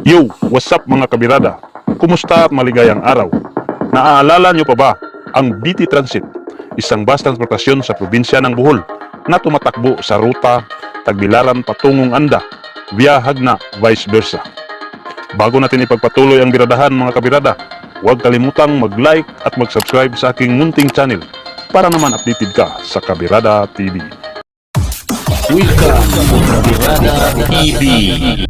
Yo, what's up mga kabirada? Kumusta at maligayang araw? Naaalala nyo pa ba ang BT Transit, isang bus transportasyon sa probinsya ng Bohol na tumatakbo sa ruta Tagbilaran patungong Anda via Hagna vice versa. Bago natin ipagpatuloy ang biradahan mga kabirada, huwag kalimutang mag-like at mag-subscribe sa aking munting channel para naman updated ka sa Kabirada TV. Welcome to Kabirada TV.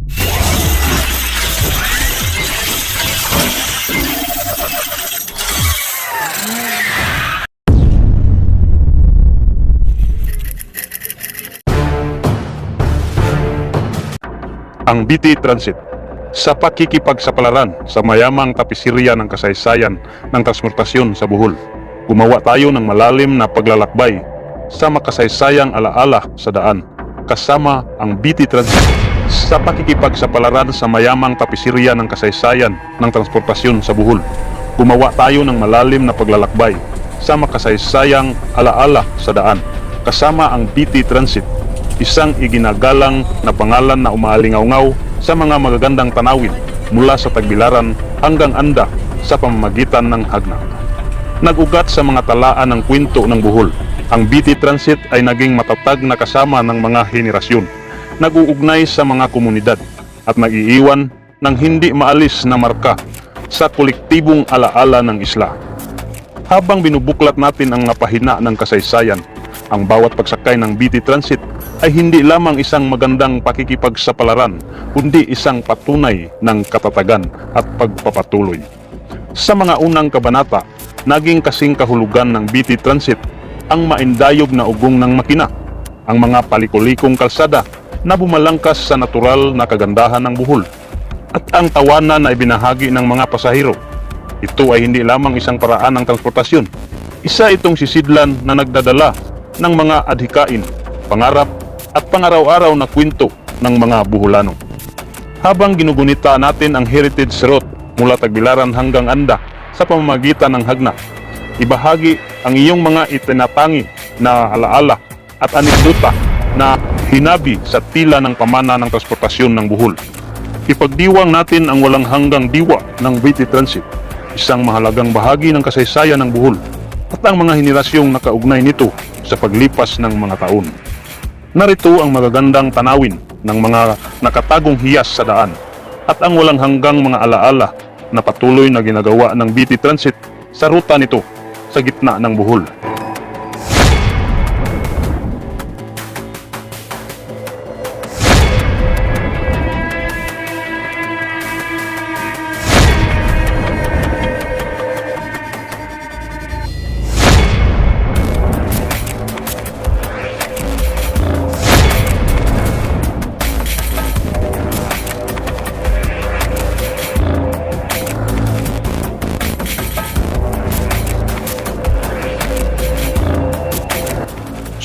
Ang BT Transit sa pakikipagsapalaran sa mayamang tapisirya ng kasaysayan ng transportasyon sa Bohol. Gumawa tayo ng malalim na paglalakbay sa makasaysayang alaala sa daan kasama ang BT Transit sa pakikipagsapalaran sa mayamang tapisirya ng kasaysayan ng transportasyon sa Bohol. Gumawa tayo ng malalim na paglalakbay sa makasaysayang alaala sa daan kasama ang BT Transit isang iginagalang na pangalan na umaalingaw sa mga magagandang tanawin mula sa Tagbilaran hanggang Anda sa pamamagitan ng Hagna. Nagugat sa mga talaan ng kwento ng Bohol, ang BT Transit ay naging matatag na kasama ng mga henerasyon, nag-uugnay sa mga komunidad at nag-iiwan ng hindi maalis na marka sa kolektibong alaala ng isla. Habang binubuklat natin ang napahina ng kasaysayan, ang bawat pagsakay ng BT Transit ay hindi lamang isang magandang pakikipagsapalaran, kundi isang patunay ng katatagan at pagpapatuloy. Sa mga unang kabanata, naging kasing kahulugan ng BT Transit ang maindayog na ugong ng makina, ang mga palikulikong kalsada na bumalangkas sa natural na kagandahan ng buhol, at ang tawanan na ibinahagi ng mga pasahero. Ito ay hindi lamang isang paraan ng transportasyon. Isa itong sisidlan na nagdadala ng mga adhikain, pangarap at pangaraw-araw na kwento ng mga buholano. Habang ginugunita natin ang heritage route mula Tagbilaran hanggang Anda sa pamamagitan ng Hagna, ibahagi ang iyong mga itinatangi na alaala at anekdota na hinabi sa tila ng pamana ng transportasyon ng buhol. Ipagdiwang natin ang walang hanggang diwa ng BT Transit, isang mahalagang bahagi ng kasaysayan ng buhol at ang mga henerasyong nakaugnay nito sa paglipas ng mga taon. Narito ang magagandang tanawin ng mga nakatagong hiyas sa daan at ang walang hanggang mga alaala na patuloy na ginagawa ng BT Transit sa ruta nito sa gitna ng buhol.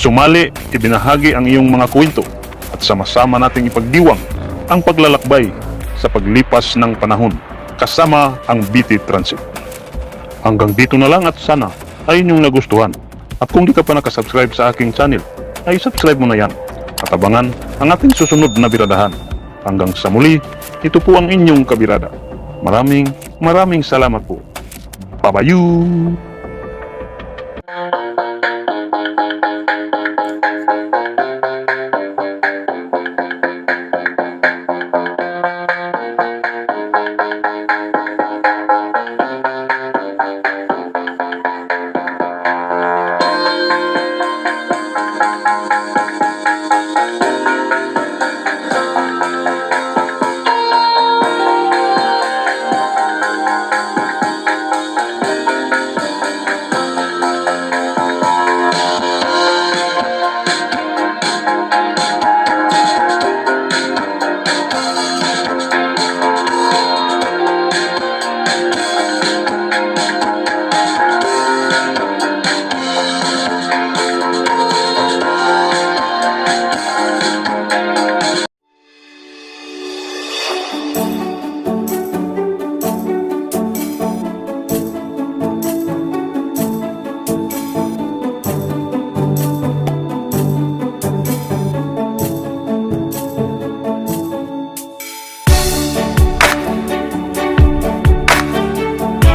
Sumali, ibinahagi ang iyong mga kwento at sama-sama nating ipagdiwang ang paglalakbay sa paglipas ng panahon kasama ang BT Transit. Hanggang dito na lang at sana ay inyong nagustuhan. At kung di ka pa nakasubscribe sa aking channel, ay subscribe mo na yan at abangan ang ating susunod na biradahan. Hanggang sa muli, ito po ang inyong kabirada. Maraming, maraming salamat po. Babayu!